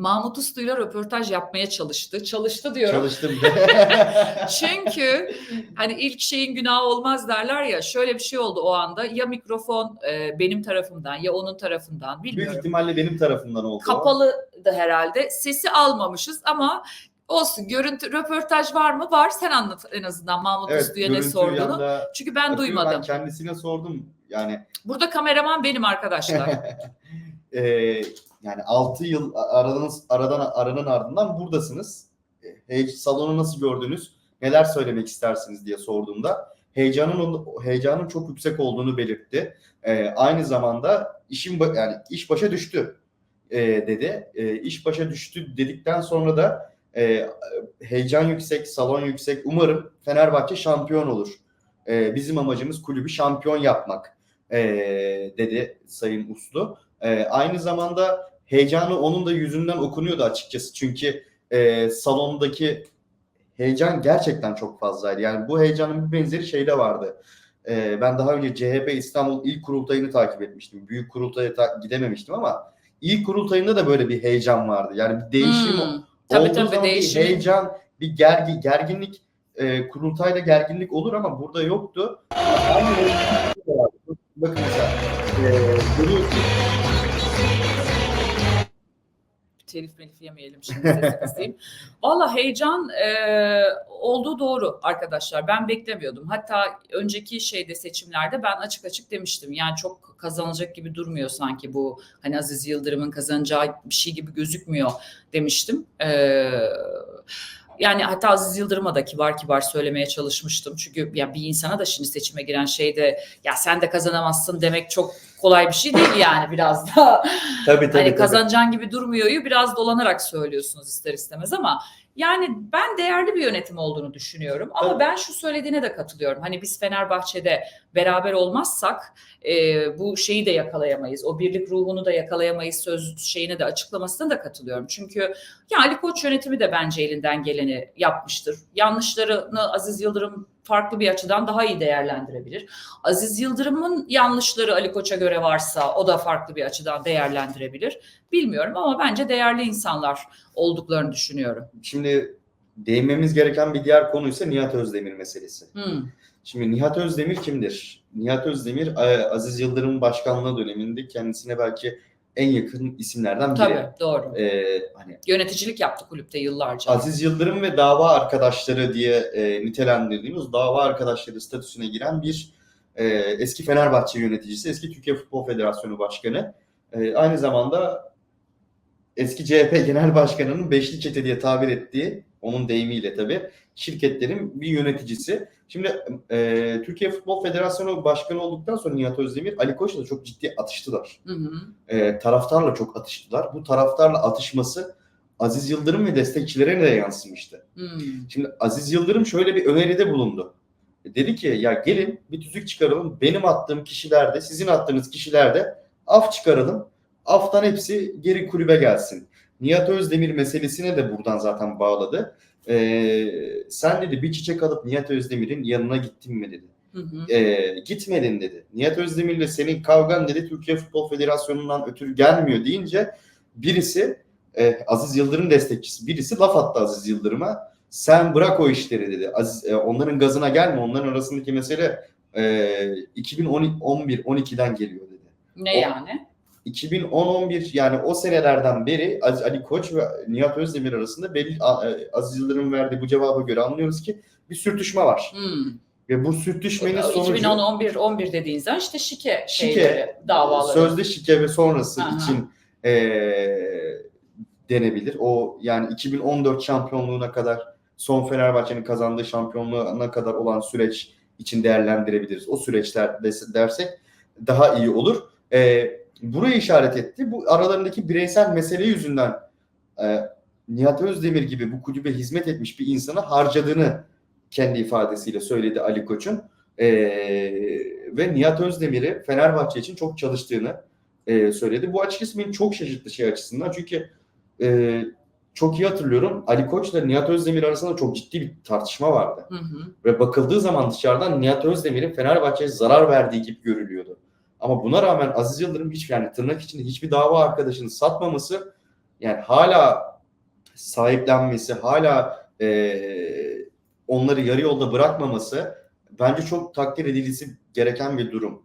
Mahmut Uslu'yla röportaj yapmaya çalıştı. Çalıştı diyorum. Çalıştım. Çünkü hani ilk şeyin günahı olmaz derler ya şöyle bir şey oldu o anda ya mikrofon e, benim tarafımdan ya onun tarafından Büyük bilmiyorum. ihtimalle benim tarafımdan oldu. Kapalı da herhalde sesi almamışız ama olsun görüntü röportaj var mı? Var sen anlat en azından Mahmut Evet, Uslu'ya ne sorduğunu. Çünkü ben duymadım. Ben kendisine sordum. Yani Burada kameraman benim arkadaşlar. e, yani 6 yıl aranız aradan aranın ardından buradasınız. E, Hey, salonu nasıl gördünüz? Neler söylemek istersiniz diye sorduğumda heyecanın heyecanın çok yüksek olduğunu belirtti. E, aynı zamanda işin yani iş başa düştü e, dedi. E, iş başa düştü dedikten sonra da e, heyecan yüksek, salon yüksek. Umarım Fenerbahçe şampiyon olur. E, bizim amacımız kulübü şampiyon yapmak e, dedi Sayın Uslu. E, aynı zamanda heyecanı onun da yüzünden okunuyordu açıkçası. Çünkü e, salondaki heyecan gerçekten çok fazlaydı. Yani bu heyecanın bir benzeri şeyde vardı. E, ben daha önce CHP İstanbul ilk kurultayını takip etmiştim. Büyük kurultaya ta- gidememiştim ama ilk kurultayında da böyle bir heyecan vardı. Yani bir değişim Hmm, Tabii olduğu tabii zaman bir değişim. heyecan, bir gergi, gerginlik, e, kurultayda gerginlik olur ama burada yoktu. Aynı. Bakın mesela, e, görüyorsunuz telif melif yemeyelim şimdi sesi kısayım. Valla heyecan e, olduğu doğru arkadaşlar. Ben beklemiyordum. Hatta önceki şeyde seçimlerde ben açık açık demiştim. Yani çok kazanılacak gibi durmuyor sanki bu hani Aziz Yıldırım'ın kazanacağı bir şey gibi gözükmüyor demiştim. E, yani hatta Aziz Yıldırım'a da kibar kibar söylemeye çalışmıştım. Çünkü ya bir insana da şimdi seçime giren şeyde ya sen de kazanamazsın demek çok kolay bir şey değil yani biraz da. tabii tabii. hani tabii. kazanacağın gibi durmuyoryu biraz dolanarak söylüyorsunuz ister istemez ama yani ben değerli bir yönetim olduğunu düşünüyorum. Ama ben şu söylediğine de katılıyorum. Hani biz Fenerbahçe'de beraber olmazsak e, bu şeyi de yakalayamayız. O birlik ruhunu da yakalayamayız söz şeyine de açıklamasına da katılıyorum. Çünkü ya Ali Koç yönetimi de bence elinden geleni yapmıştır. Yanlışlarını Aziz Yıldırım farklı bir açıdan daha iyi değerlendirebilir. Aziz Yıldırım'ın yanlışları Ali Koç'a göre varsa o da farklı bir açıdan değerlendirebilir. Bilmiyorum ama bence değerli insanlar olduklarını düşünüyorum. Şimdi değinmemiz gereken bir diğer konu ise Nihat Özdemir meselesi. Hmm. Şimdi Nihat Özdemir kimdir? Nihat Özdemir e, Aziz Yıldırım başkanlığı döneminde kendisine belki en yakın isimlerden biri. Tabii doğru. E, hani Yöneticilik yaptı kulüpte yıllarca. Aziz Yıldırım ve dava arkadaşları diye e, nitelendirdiğimiz dava arkadaşları statüsüne giren bir e, eski Fenerbahçe yöneticisi, eski Türkiye Futbol Federasyonu Başkanı. E, aynı zamanda eski CHP Genel Başkanı'nın beşli çete diye tabir ettiği, onun deyimiyle tabii, şirketlerin bir yöneticisi. Şimdi e, Türkiye Futbol Federasyonu Başkanı olduktan sonra Nihat Özdemir, Ali Koç'la da çok ciddi atıştılar Hı hı. e, taraftarla çok atıştılar. Bu taraftarla atışması Aziz Yıldırım ve destekçilerine de yansımıştı. Hmm. Şimdi Aziz Yıldırım şöyle bir öneride bulundu. Dedi ki ya gelin bir tüzük çıkaralım. Benim attığım kişilerde, sizin attığınız kişilerde af çıkaralım. Aftan hepsi geri kulübe gelsin. Nihat Özdemir meselesine de buradan zaten bağladı. Ee, sen dedi bir çiçek alıp Nihat Özdemir'in yanına gittin mi dedi Hı hı. e, gitmedin dedi. Nihat Özdemir'le senin kavgan dedi Türkiye Futbol Federasyonu'ndan ötürü gelmiyor deyince birisi e, Aziz Yıldırım destekçisi birisi laf attı Aziz Yıldırım'a. Sen bırak o işleri dedi. Aziz, e, onların gazına gelme. Onların arasındaki mesele e, 2011-12'den geliyor dedi. Ne O- yani? 2010-11 yani o senelerden beri Ali Koç ve Nihat Özdemir arasında belli e, Aziz Yıldırım verdiği bu cevaba göre anlıyoruz ki bir sürtüşme var. Hmm. Ve bu sürtüşmenin sonucu 2010 11 11 dediğin zaman işte şike, Şike, şeyleri, davaları. sözde şike ve sonrası Aha. için eee, denebilir. O yani 2014 şampiyonluğuna kadar son Fenerbahçe'nin kazandığı şampiyonluğuna kadar olan süreç için değerlendirebiliriz. O süreçler dersek daha iyi olur. Eee burayı işaret etti. Bu aralarındaki bireysel mesele yüzünden eee, Nihat Özdemir gibi bu kulübe hizmet etmiş bir insanı harcadığını kendi ifadesiyle söyledi Ali Koç'un. Ee, ve Nihat Özdemir'i Fenerbahçe için çok çalıştığını e, söyledi. Bu açıkçası beni çok şaşırttı şey açısından. Çünkü e, çok iyi hatırlıyorum Ali Koç'la Nihat Özdemir arasında çok ciddi bir tartışma vardı. Hı hı. Ve bakıldığı zaman dışarıdan Nihat Özdemir'in Fenerbahçe'ye zarar verdiği gibi görülüyordu. Ama buna rağmen Aziz Yıldırım hiç yani tırnak içinde hiçbir dava arkadaşını satmaması yani hala sahiplenmesi, hala e, onları yarı yolda bırakmaması bence çok takdir edilisi gereken bir durum.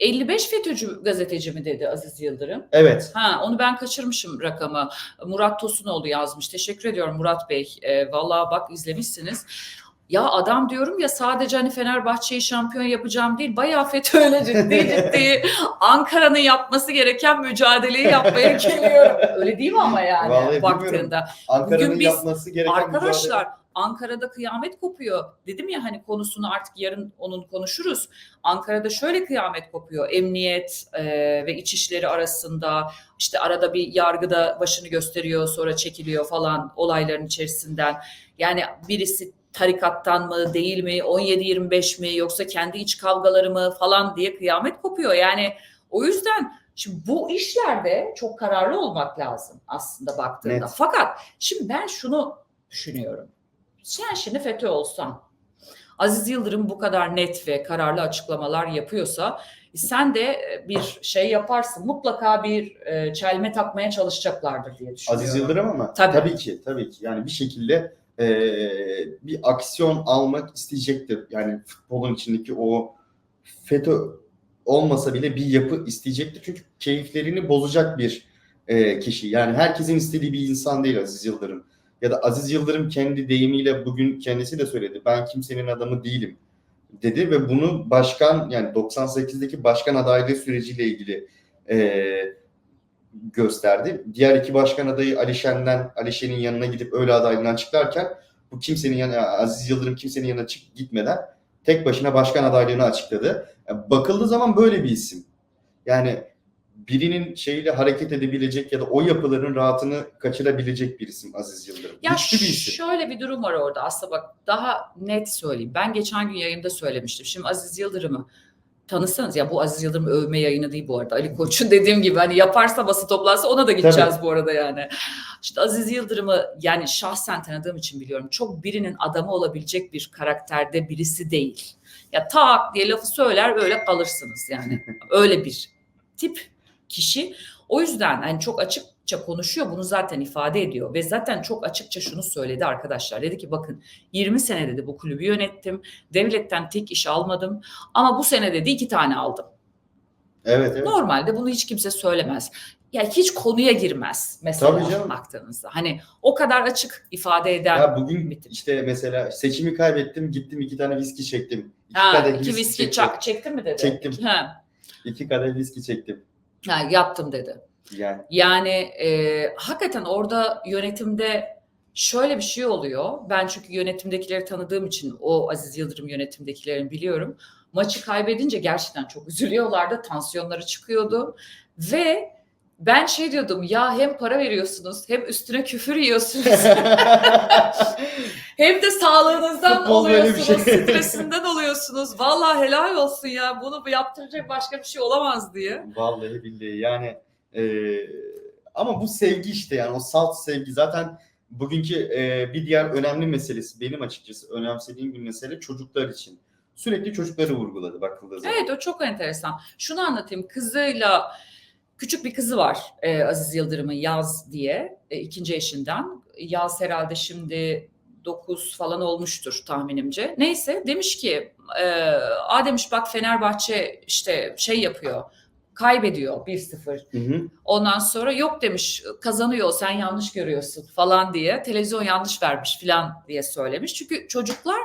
55 FETÖ'cü gazeteci mi dedi Aziz Yıldırım? Evet. Ha onu ben kaçırmışım rakamı. Murat Tosunoğlu yazmış. Teşekkür ediyorum Murat Bey. E, vallahi bak izlemişsiniz. Ya adam diyorum ya sadece hani Fenerbahçe'yi şampiyon yapacağım değil bayağı FETÖ öyle ciddi ciddi Ankara'nın yapması gereken mücadeleyi yapmaya geliyor. Öyle değil mi ama yani Vallahi baktığında. Ankara'nın yapması gereken Arkadaşlar mücadele- Ankara'da kıyamet kopuyor. Dedim ya hani konusunu artık yarın onun konuşuruz. Ankara'da şöyle kıyamet kopuyor. Emniyet e, ve İçişleri arasında işte arada bir yargıda başını gösteriyor sonra çekiliyor falan olayların içerisinden. Yani birisi tarikattan mı değil mi 17-25 mi yoksa kendi iç kavgaları mı falan diye kıyamet kopuyor. Yani o yüzden şimdi bu işlerde çok kararlı olmak lazım aslında baktığında. Net. Fakat şimdi ben şunu düşünüyorum. Sen şimdi FETÖ olsan, Aziz Yıldırım bu kadar net ve kararlı açıklamalar yapıyorsa sen de bir şey yaparsın. Mutlaka bir e, çelme takmaya çalışacaklardır diye düşünüyorum. Aziz Yıldırım ama Tabii. tabii. ki tabii ki yani bir şekilde e, bir aksiyon almak isteyecektir. Yani futbolun içindeki o FETÖ olmasa bile bir yapı isteyecektir. Çünkü keyiflerini bozacak bir e, kişi. Yani herkesin istediği bir insan değil Aziz Yıldırım. Ya da Aziz Yıldırım kendi deyimiyle bugün kendisi de söyledi. Ben kimsenin adamı değilim dedi ve bunu başkan yani 98'deki başkan adaylığı süreciyle ilgili e, gösterdi. Diğer iki başkan adayı Alişen'den Alişen'in yanına gidip öyle adaylığını açıklarken bu kimsenin yanına Aziz Yıldırım kimsenin yanına çık gitmeden tek başına başkan adaylığını açıkladı. Yani bakıldığı zaman böyle bir isim. Yani birinin şeyiyle hareket edebilecek ya da o yapıların rahatını kaçırabilecek bir isim Aziz Yıldırım. Ya Güçlü bir isim. şöyle bir durum var orada aslında bak daha net söyleyeyim. Ben geçen gün yayında söylemiştim. Şimdi Aziz Yıldırım'ı tanısanız ya bu Aziz Yıldırım övme yayını değil bu arada. Ali Koç'un dediğim gibi hani yaparsa basın toplansa ona da gideceğiz bu arada yani. Şimdi Aziz Yıldırım'ı yani şahsen tanıdığım için biliyorum. Çok birinin adamı olabilecek bir karakterde birisi değil. Ya tak diye lafı söyler öyle kalırsınız yani. Öyle bir tip kişi. O yüzden hani çok açıkça konuşuyor bunu zaten ifade ediyor ve zaten çok açıkça şunu söyledi arkadaşlar. Dedi ki bakın 20 sene dedi bu kulübü yönettim. Devletten tek iş almadım ama bu sene dedi iki tane aldım. Evet evet. Normalde bunu hiç kimse söylemez. Yani hiç konuya girmez mesela Tabii canım. baktığınızda. Hani o kadar açık ifade eden Ya bugün bitim. işte mesela seçimi kaybettim gittim iki tane viski çektim. İki ha, kadeh iki viski çektim. çak, çektin mi dedi? Çektim. Ha, İki kadeh viski çektim. ha, yaptım dedi. Yani Yani e, hakikaten orada yönetimde şöyle bir şey oluyor. Ben çünkü yönetimdekileri tanıdığım için o Aziz Yıldırım yönetimdekilerini biliyorum. Maçı kaybedince gerçekten çok üzülüyorlardı. Tansiyonları çıkıyordu. Ve ben şey diyordum ya hem para veriyorsunuz hem üstüne küfür yiyorsunuz hem de sağlığınızdan Futbol oluyorsunuz, şey. stresinden oluyorsunuz. Vallahi helal olsun ya bunu yaptıracak başka bir şey olamaz diye. Vallahi billahi yani e, ama bu sevgi işte yani o salt sevgi zaten bugünkü e, bir diğer önemli meselesi benim açıkçası önemsediğim bir mesele çocuklar için. Sürekli çocukları vurguladı bakıldığı zaman. Evet o çok enteresan. Şunu anlatayım. Kızıyla küçük bir kızı var e, Aziz Yıldırım'ın Yaz diye e, ikinci eşinden. Yaz herhalde şimdi 9 falan olmuştur tahminimce. Neyse demiş ki e, a demiş bak Fenerbahçe işte şey yapıyor kaybediyor 1-0. Hı hı. Ondan sonra yok demiş kazanıyor sen yanlış görüyorsun falan diye televizyon yanlış vermiş falan diye söylemiş. Çünkü çocuklar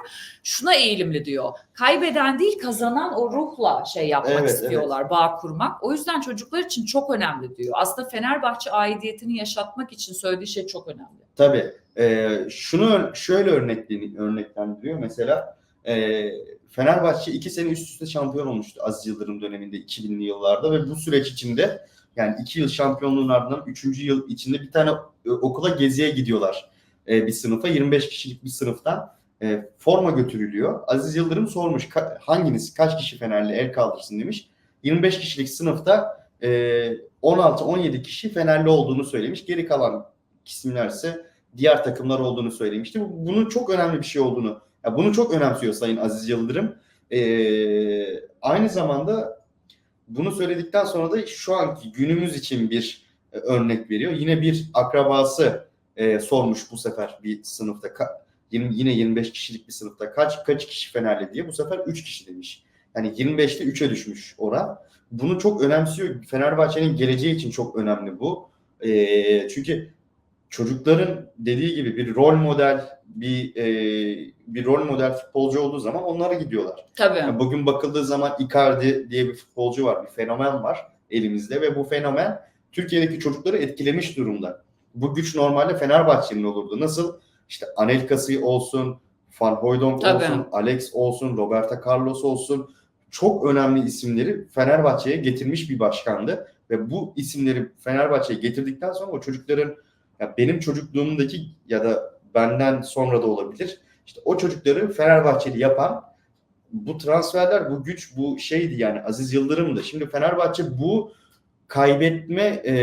şuna eğilimli diyor. Kaybeden değil kazanan o ruhla şey yapmak Evet, istiyorlar, bağ kurmak. O yüzden çocuklar için çok önemli diyor. Aslında Fenerbahçe aidiyetini yaşatmak için söylediği şey çok önemli. Tabii. E, şunu şöyle örnekleni- örneklendiriyor mesela e, Fenerbahçe iki sene üst üste şampiyon olmuştu Aziz Yıldırım döneminde 2000'li yıllarda ve bu süreç içinde yani iki yıl şampiyonluğun ardından üçüncü yıl içinde bir tane e, okula geziye gidiyorlar e, bir sınıfa 25 kişilik bir sınıftan e, forma götürülüyor. Aziz Yıldırım sormuş "Ka- hanginiz kaç kişi Fenerli el kaldırsın demiş. 25 kişilik sınıfta e, 16-17 kişi Fenerli olduğunu söylemiş. Geri kalan isimler ise diğer takımlar olduğunu söylemişti. Bu- Bunun çok önemli bir şey olduğunu, ya bunu çok önemsiyor Sayın Aziz Yıldırım. Ee, aynı zamanda bunu söyledikten sonra da şu anki günümüz için bir e, örnek veriyor. Yine bir akrabası e, sormuş bu sefer bir sınıfta ka- yine 25 kişilik bir sınıfta kaç kaç kişi Fenerli diye bu sefer 3 kişi demiş. Yani 25'te 3'e düşmüş oran. Bunu çok önemsiyor. Fenerbahçe'nin geleceği için çok önemli bu. E, çünkü çocukların dediği gibi bir rol model bir e, bir rol model futbolcu olduğu zaman onlara gidiyorlar. Tabii. Yani bugün bakıldığı zaman Icardi diye bir futbolcu var, bir fenomen var elimizde ve bu fenomen Türkiye'deki çocukları etkilemiş durumda. Bu güç normalde Fenerbahçe'nin olurdu. Nasıl? İşte Anelkası olsun, Van Hooijdonk Tabii. olsun, Alex olsun, Roberto Carlos olsun. Çok önemli isimleri Fenerbahçe'ye getirmiş bir başkandı. Ve bu isimleri Fenerbahçe'ye getirdikten sonra o çocukların ya benim çocukluğumdaki ya da benden sonra da olabilir. İşte o çocukları Fenerbahçeli yapan bu transferler, bu güç, bu şeydi yani Aziz Yıldırım'dı. Şimdi Fenerbahçe bu kaybetme e,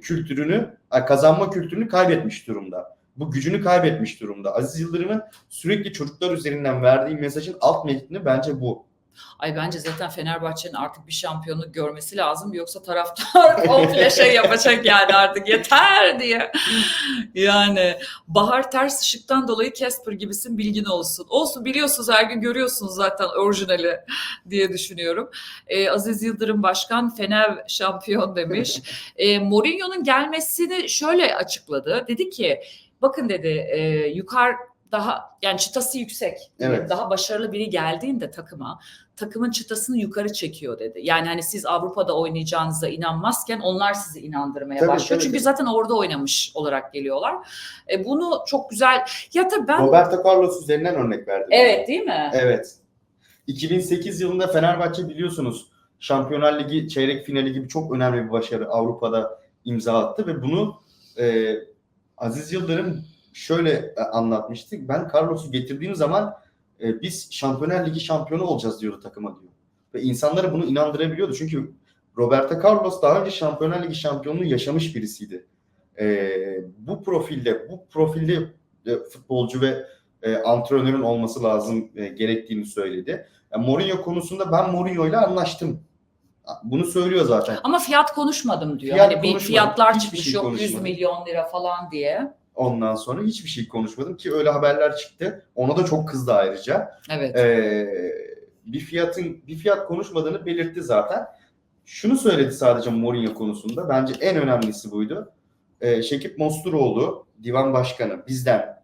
kültürünü, kazanma kültürünü kaybetmiş durumda. Bu gücünü kaybetmiş durumda. Aziz Yıldırım'ın sürekli çocuklar üzerinden verdiği mesajın alt metni bence bu. Ay bence zaten Fenerbahçe'nin artık bir şampiyonluk görmesi lazım. Yoksa taraftar komple şey yapacak yani artık yeter diye. Yani Bahar ters ışıktan dolayı Casper gibisin bilgin olsun. Olsun biliyorsunuz her gün görüyorsunuz zaten orijinali diye düşünüyorum. Ee, Aziz Yıldırım Başkan Fener şampiyon demiş. Ee, Mourinho'nun gelmesini şöyle açıkladı. Dedi ki bakın dedi e, yukarı daha yani çıtası yüksek. Evet. Daha başarılı biri geldiğinde takıma takımın çıtasını yukarı çekiyor dedi. Yani hani siz Avrupa'da oynayacağınıza inanmazken onlar sizi inandırmaya Tabii, başlıyor. tabii, Çünkü zaten orada oynamış olarak geliyorlar. E, bunu çok güzel ya tabii ben Roberto Carlos üzerinden örnek verdim. evet değil mi? Evet. 2008 yılında Fenerbahçe biliyorsunuz Şampiyonlar Ligi çeyrek finali gibi çok önemli bir başarı Avrupa'da imza attı ve bunu e, Aziz Yıldırım şöyle e, anlatmıştı. Ben Carlos'u getirdiğim zaman e, biz Şampiyonlar Ligi şampiyonu olacağız diyordu takıma diyor. Ve insanları bunu inandırabiliyordu. Çünkü Roberto Carlos daha önce Şampiyonlar Ligi şampiyonluğu yaşamış birisiydi. E, bu profilde, bu profilde e, futbolcu ve e, antrenörün olması lazım e, gerektiğini söyledi. Yani Mourinho konusunda ben Mourinho ile anlaştım. Bunu söylüyor zaten. Ama fiyat konuşmadım diyor. Fiyat hani bir konuşmadım. fiyatlar Hiçbir çıkmış şey yok 100 konuşmadım. milyon lira falan diye. Ondan sonra hiçbir şey konuşmadım ki öyle haberler çıktı. Ona da çok kızdı ayrıca. Evet. Ee, bir fiyatın bir fiyat konuşmadığını belirtti zaten. Şunu söyledi sadece Mourinho konusunda. Bence en önemlisi buydu. Ee, Şekip Mosturoğlu divan başkanı bizden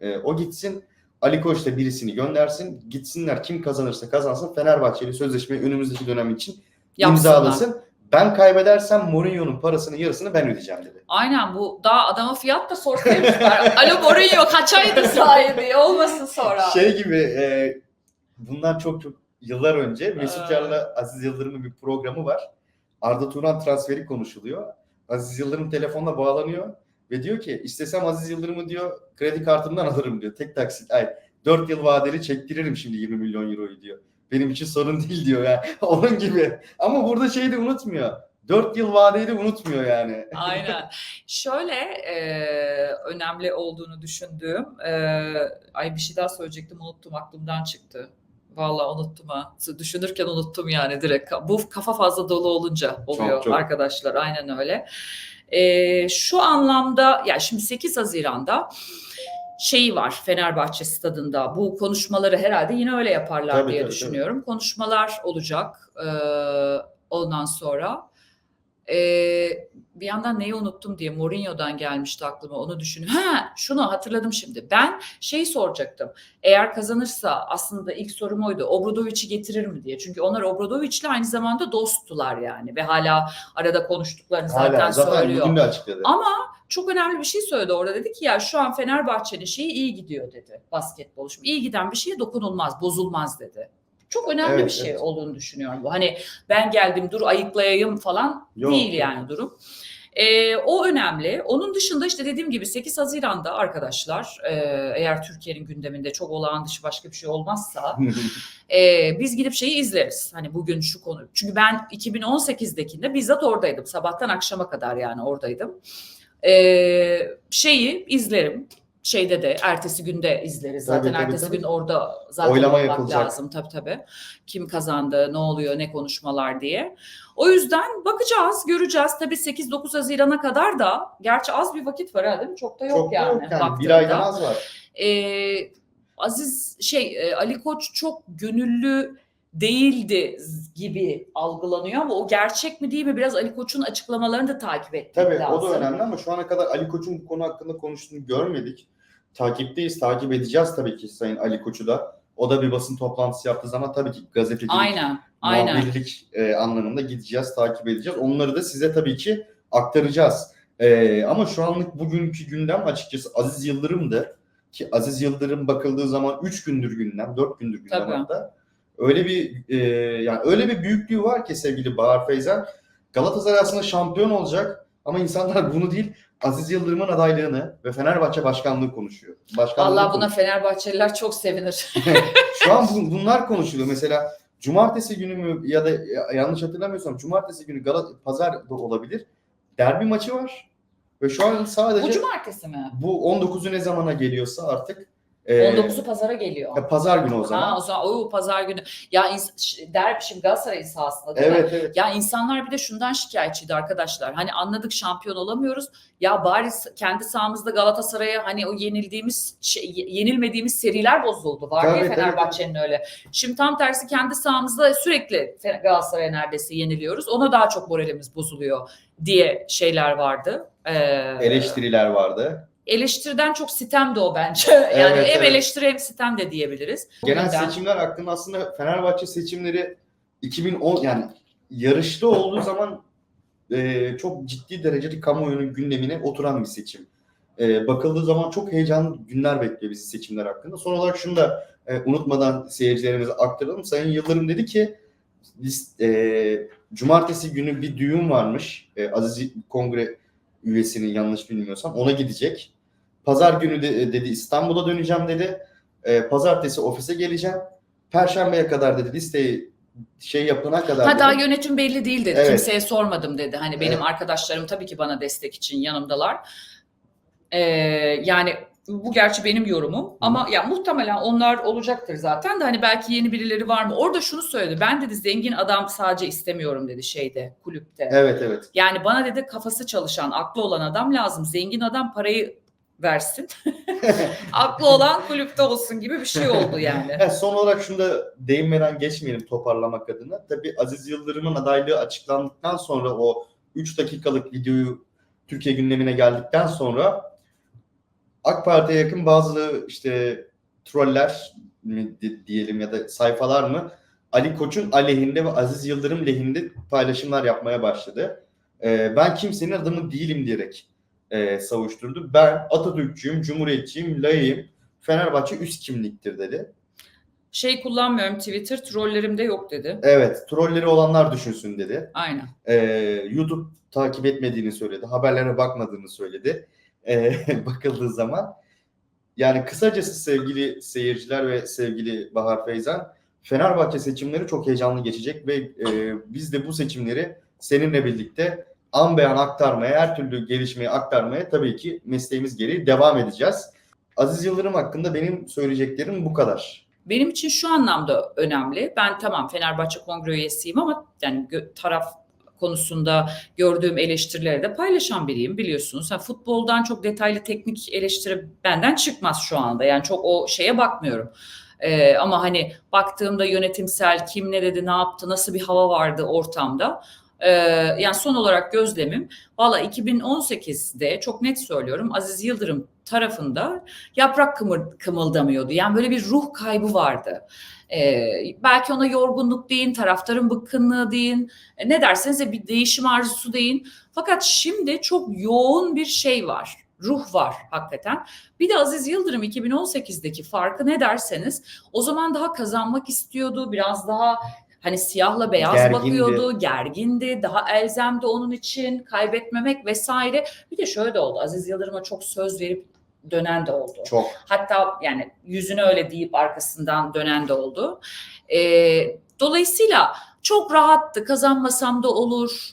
e, o gitsin. Ali Koç da birisini göndersin. Gitsinler kim kazanırsa kazansın Fenerbahçeli sözleşmeyi önümüzdeki dönem için Yapsınlar. imzalasın. Ben kaybedersem Mourinho'nun parasının yarısını ben ödeyeceğim dedi. Aynen bu daha adama fiyat da sorsaymışlar. Alo Mourinho kaçaydı sahibi olmasın sonra. Şey gibi e, bundan çok çok yıllar önce Mesut Aa. Yar'la Aziz Yıldırım'ın bir programı var. Arda Turan transferi konuşuluyor. Aziz Yıldırım telefonla bağlanıyor ve diyor ki istesem Aziz Yıldırım'ı diyor kredi kartımdan alırım diyor. Tek taksit ay 4 yıl vadeli çektiririm şimdi 20 milyon euroyu diyor. Benim için sorun değil diyor yani. Onun gibi. Ama burada şeyi de unutmuyor. 4 yıl vadeyi de unutmuyor yani. Aynen. Şöyle e, önemli olduğunu düşündüğüm, e, ay bir şey daha söyleyecektim unuttum aklımdan çıktı. Vallahi unuttum ha. Düşünürken unuttum yani direkt. Bu kafa fazla dolu olunca oluyor çok. arkadaşlar. Aynen öyle. E, şu anlamda ya şimdi 8 Haziran'da şeyi var Fenerbahçe stadında. Bu konuşmaları herhalde yine öyle yaparlar Tabii, diye tabii, düşünüyorum. Konuşmalar olacak e, ondan sonra. Ee, bir yandan neyi unuttum diye Mourinho'dan gelmişti aklıma onu düşün. Ha şunu hatırladım şimdi. Ben şey soracaktım. Eğer kazanırsa aslında ilk sorum oydu. Obradovic'i getirir mi diye. Çünkü onlar Obradovic'le aynı zamanda dosttular yani ve hala arada konuştuklarını zaten, Hala zaten söylüyor. de açıkladı. Ama çok önemli bir şey söyledi orada. Dedi ki ya şu an Fenerbahçe'nin şeyi iyi gidiyor dedi. Basketbol. Şimdi iyi giden bir şeye dokunulmaz, bozulmaz dedi. Çok önemli Evet, bir şey evet. olduğunu düşünüyorum bu. Hani ben geldim dur ayıklayayım falan Yok, değil yani durum. Ee, o önemli. Onun dışında işte dediğim gibi 8 Haziran'da arkadaşlar e, eğer Türkiye'nin gündeminde çok olağan dışı başka bir şey olmazsa e, biz gidip şeyi izleriz. Hani bugün şu konu. Çünkü ben 2018'dekinde bizzat oradaydım. Sabahtan akşama kadar yani oradaydım. E, şeyi izlerim. şeyde de ertesi günde izleriz. Tabii, Zaten tabii, ertesi tabii. gün orada zaten Oylama olmak yapılacak. lazım tabii tabii. Kim kazandı, ne oluyor, ne konuşmalar diye. O yüzden bakacağız, göreceğiz. Tabii 8-9 Haziran'a kadar da gerçi az bir vakit var ha değil mi? Çok da yok Çok yani. yok yani. Bir aydan az var. Ee, Aziz şey e, Ali Koç çok gönüllü değildi gibi algılanıyor ama o gerçek mi değil mi biraz Ali Koç'un açıklamalarını da takip etmek Tabii lazım. o da önemli ama şu ana kadar Ali Koç'un bu konu hakkında konuştuğunu görmedik. Takipteyiz, takip edeceğiz tabii ki Sayın Ali Koç'u da. O da bir basın toplantısı yaptığı zaman tabii ki gazetecilik, Aynen, aynen. muhabirlik e, anlamında gideceğiz, takip edeceğiz. Onları da size tabii ki aktaracağız. E, ama şu anlık bugünkü gündem açıkçası Aziz Yıldırım'dı. Ki Aziz Yıldırım bakıldığı zaman 3 gündür gündem, 4 gündür gündem Tabii. hatta. Öyle bir e, yani öyle bir büyüklüğü var ki sevgili Bahar Feyzen. Galatasaray aslında şampiyon olacak ama insanlar bunu değil Aziz Yıldırım'ın adaylığını ve Fenerbahçe başkanlığı konuşuyor. Başkanlığı Vallahi buna konuşuyor. Fenerbahçeliler çok sevinir. Şu an bu- bunlar konuşuluyor. Mesela cumartesi günü mü ya da ya- yanlış hatırlamıyorsam cumartesi günü Galat pazar da olabilir. Derbi maçı var. Ve şu an sadece Bu cumartesi mi? bu 19'u ne zamana geliyorsa artık 19'u pazara geliyor. ya pazar günü o zaman. Ha, o zaman o pazar günü. Ya derbi şimdi Galatasaray'ın sahasında değil mi? evet evet. Ya insanlar bir de şundan şikayetçiydi arkadaşlar. Hani anladık şampiyon olamıyoruz. Ya bari kendi sahamızda Galatasaray'a hani o yenildiğimiz şey, ye- yenilmediğimiz seriler bozuldu. Var ya tabii, Fenerbahçe'nin öyle. Şimdi tam tersi kendi sahamızda sürekli Galatasaray'a neredeyse yeniliyoruz. Ona daha çok moralimiz bozuluyor diye şeyler vardı. Ee, Eleştiriler vardı. Eleştiriden çok sitem de o bence. yani Evet, hem evet. eleştiri hem sitem de diyebiliriz. Genel yüzden- seçimler hakkında aslında Fenerbahçe seçimleri 2010 yani yarışta olduğu zaman e, çok ciddi derecede kamuoyunun gündemine oturan bir seçim. E, bakıldığı zaman çok heyecanlı günler bekliyor bizi seçimler hakkında. Son olarak şunu da e, unutmadan seyircilerimize aktaralım. Sayın Yıldırım dedi ki biz e, cumartesi günü bir düğün varmış. E, Aziz Kongre üyesinin yanlış bilmiyorsam ona gidecek. Pazar günü de, dedi İstanbul'a döneceğim dedi. E, pazartesi ofise geleceğim. Perşembeye kadar dedi listeyi şey yapana kadar Ha daha yönetim belli değil dedi. Evet. Kimseye sormadım dedi. Hani benim Evet. arkadaşlarım tabii ki bana destek için yanımdalar. Ee, yani bu gerçi benim yorumum ama ya muhtemelen onlar olacaktır zaten de hani belki yeni birileri var mı? Orada şunu söyledi. Ben dedi zengin adam sadece istemiyorum dedi şeyde kulüpte. Evet evet. Yani bana dedi kafası çalışan, aklı olan adam lazım. Zengin adam parayı versin. aklı olan kulüpte olsun gibi bir şey oldu yani. Ha, son olarak şunu da değinmeden geçmeyelim toparlamak adına. Tabii Aziz Yıldırım'ın adaylığı açıklandıktan sonra o 3 dakikalık videoyu Türkiye gündemine geldikten sonra AK Parti'ye yakın bazı işte troller mi di- diyelim ya da sayfalar mı Ali Koç'un aleyhinde ve Aziz Yıldırım lehinde paylaşımlar yapmaya başladı. Ee, ben kimsenin adamı değilim diyerek e, savuşturdu. Ben Atatürkçüyüm, Cumhuriyetçiyim, layığım. Fenerbahçe üst kimliktir dedi. Şey kullanmıyorum Twitter, trollerimde yok dedi. Evet, trolleri olanlar düşünsün dedi. Aynen. Ee, YouTube takip etmediğini söyledi. Haberlere bakmadığını söyledi. Ee, bakıldığı zaman. Yani kısacası sevgili seyirciler ve sevgili Bahar Feyzan, Fenerbahçe seçimleri çok heyecanlı geçecek ve e, biz de bu seçimleri seninle birlikte an beyan aktarmaya, her türlü gelişmeyi aktarmaya tabii ki mesleğimiz gereği devam edeceğiz. Aziz Yıldırım hakkında benim söyleyeceklerim bu kadar. Benim için şu anlamda önemli. Ben tamam Fenerbahçe Kongre üyesiyim ama yani taraf konusunda gördüğüm eleştirileri de paylaşan biriyim biliyorsunuz. Ha, futboldan çok detaylı teknik eleştiri benden çıkmaz şu anda. Yani çok o şeye bakmıyorum. Ee, ama hani baktığımda yönetimsel kim ne dedi, ne yaptı, nasıl bir hava vardı ortamda. Ee, yani son olarak gözlemim valla 2018'de çok net söylüyorum Aziz Yıldırım tarafında yaprak kımır, kımıldamıyordu. Yani böyle bir ruh kaybı vardı. Ee, belki ona yorgunluk deyin, taraftarın bıkkınlığı deyin, e, ne derseniz de bir değişim arzusu deyin. Fakat şimdi çok yoğun bir şey var. Ruh var hakikaten. Bir de Aziz Yıldırım 2018'deki farkı ne derseniz o zaman daha kazanmak istiyordu. Biraz daha hani siyahla beyaz Gergindi. bakıyordu, gergindi, daha elzemdi onun için kaybetmemek vesaire. Bir de şöyle de oldu. Aziz Yıldırım'a çok söz verip dönen de oldu. Çok. Hatta yani yüzüne öyle deyip arkasından dönen de oldu. Ee, dolayısıyla çok rahattı kazanmasam da olur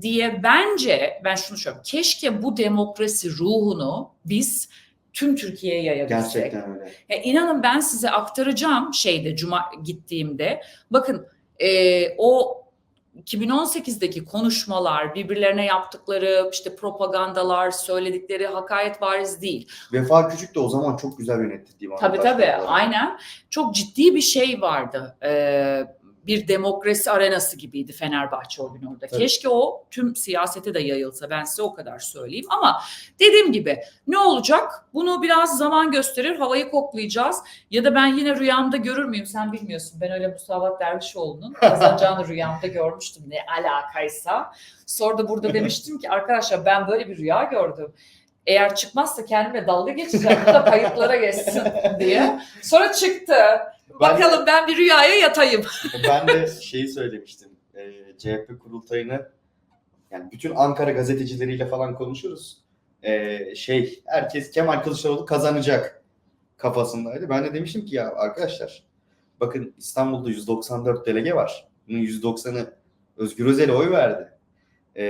diye bence ben şunu söylüyorum. Keşke bu demokrasi ruhunu biz tüm Türkiye'ye yayabilsek. Gerçekten öyle. Ya inanın ben size aktaracağım şeyde cuma gittiğimde. Bakın e, o 2018'deki konuşmalar, birbirlerine yaptıkları işte propagandalar, söyledikleri hakaret bariz değil. Vefa Küçük de o zaman çok güzel yönetti divanı. Tabii tabii olarak. aynen. Çok ciddi bir şey vardı. Ee, bir demokrasi arenası gibiydi Fenerbahçe o gün orada. Tabii. Keşke o tüm siyasete de yayılsa ben size o kadar söyleyeyim. Ama dediğim gibi ne olacak? Bunu biraz zaman gösterir. Havayı koklayacağız. Ya da ben yine rüyamda görür müyüm? Sen bilmiyorsun. Ben öyle Mustafa Dervişoğlu'nun kazanacağını rüyamda görmüştüm. Ne alakaysa. Sonra da burada demiştim ki arkadaşlar ben böyle bir rüya gördüm. Eğer çıkmazsa kendime dalga geçeceğim. Bu da kayıtlara geçsin diye. Sonra çıktı. Bakalım ben bir rüyaya yatayım. Ben de şeyi söylemiştim. E, CHP kurultayını yani bütün Ankara gazetecileriyle falan konuşuruz. E, şey herkes Kemal Kılıçdaroğlu kazanacak kafasındaydı. Ben de demiştim ki ya arkadaşlar bakın İstanbul'da 194 delege var. Bunun 190'ı Özgür Özel'e oy verdi. E,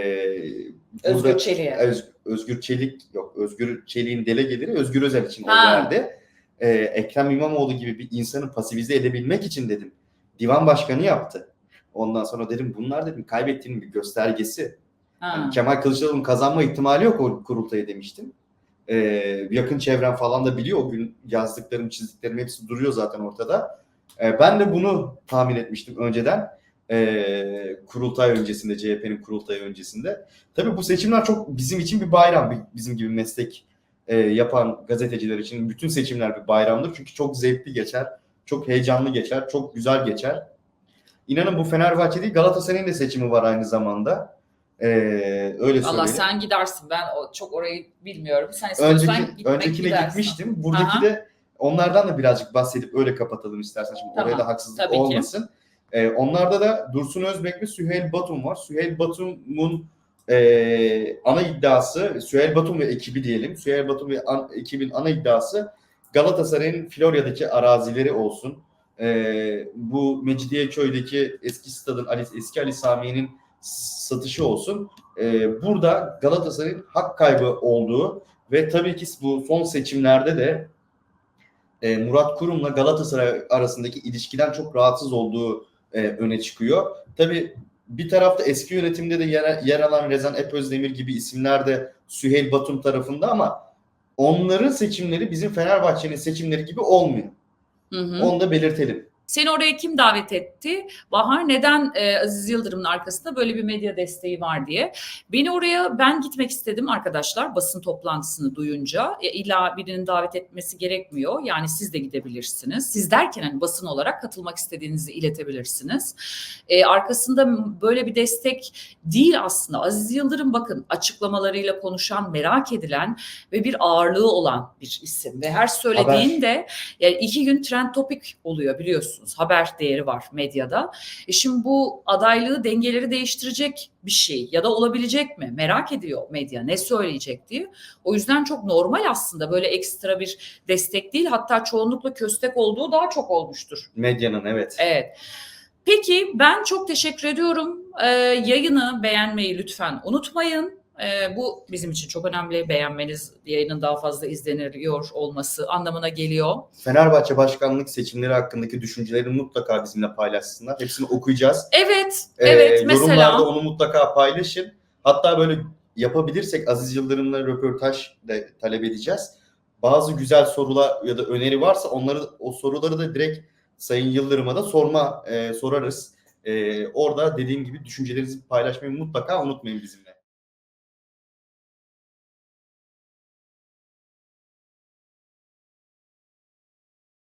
burada- Özgür Çelik'e. Öz- Özgür Çelik yok. Özgür Çelik'in delegeleri Özgür Özel için oy Ha. verdi. Ee, Ekrem İmamoğlu gibi bir insanı pasifize edebilmek için dedim. Divan başkanı yaptı. Ondan sonra dedim bunlar dedim kaybettiğinin bir göstergesi. Ha. Yani Kemal Kılıçdaroğlu'nun kazanma ihtimali yok o kurultaya demiştim. Ee, yakın çevrem falan da biliyor. O gün yazdıklarım, çizdiklerim hepsi duruyor zaten ortada. Ee, ben de bunu tahmin etmiştim önceden. Ee, kurultay öncesinde, CHP'nin kurultayı öncesinde. Tabii bu seçimler çok bizim için bir bayram. bi- Bizim gibi meslek e, yapan gazeteciler için bütün seçimler bir bayramdır. Çünkü çok zevkli geçer, çok heyecanlı geçer, çok güzel geçer. İnanın bu Fenerbahçe değil Galatasaray'ın da seçimi var aynı zamanda. Ee, öyle Allah söyleyeyim. sen gidersin. Ben o, çok orayı bilmiyorum. Sen istiyorsan Önceki, gitmek öncekine gidersin. gitmiştim. Buradaki Aha. de onlardan da birazcık bahsedip öyle kapatalım istersen. Şimdi Tamam, oraya da haksızlık tabii ki. olmasın. Ee, onlarda da Dursun Özbek ve Süheyl Batum var. Süheyl Batum'un e, ana iddiası, Süheyl Batum ve ekibi diyelim. Süheyl Batum ve an- ekibin ana iddiası Galatasaray'ın Florya'daki arazileri olsun. Ee, bu Mecidiyeköy'deki eski stadın Ali, eski Ali Sami'nin satışı olsun. Ee, burada Galatasaray'ın hak kaybı olduğu ve tabii ki bu son seçimlerde de e, Murat Kurum'la Galatasaray arasındaki ilişkiden çok rahatsız olduğu e, öne çıkıyor. Tabii bir tarafta eski yönetimde de yer, yer alan Rezan Epözdemir gibi isimler de Süheyl Batum tarafında ama onların seçimleri bizim Fenerbahçe'nin seçimleri gibi olmuyor. Hı hı. Onu da belirtelim. Seni oraya kim davet etti? Bahar neden e, Aziz Yıldırım'ın arkasında böyle bir medya desteği var diye. Beni oraya ben gitmek istedim arkadaşlar basın toplantısını duyunca. E, illa birinin davet etmesi gerekmiyor. Yani siz de gidebilirsiniz. Siz derken hani basın olarak katılmak istediğinizi iletebilirsiniz. E, arkasında böyle bir destek değil aslında. Aziz Yıldırım bakın açıklamalarıyla konuşan, merak edilen ve bir ağırlığı olan bir isim. Ve her söylediğinde yani iki gün trend topik oluyor biliyorsunuz. Haber değeri var medyada. E şimdi bu adaylığı dengeleri değiştirecek bir şey ya da olabilecek mi? Merak ediyor medya ne söyleyecek diye. O yüzden çok normal aslında böyle ekstra bir destek değil. Hatta çoğunlukla köstek olduğu daha çok olmuştur. Medyanın evet. Evet. Peki ben çok teşekkür ediyorum. Ee, yayını beğenmeyi lütfen unutmayın. Ee, bu bizim için çok önemli. Beğenmeniz yayının daha fazla izleniliyor olması anlamına geliyor. Fenerbahçe başkanlık seçimleri hakkındaki düşüncelerini mutlaka bizimle paylaşsınlar. Hepsini okuyacağız. Evet, Ee, evet Yorumlarda mesela onu mutlaka paylaşın. Hatta böyle yapabilirsek Aziz Yıldırım'la röportaj da talep edeceğiz. Bazı güzel sorular ya da öneri varsa onları o soruları da direkt Sayın Yıldırım'a da sorma e, sorarız. E, orada dediğim gibi düşüncelerinizi paylaşmayı mutlaka unutmayın bizimle.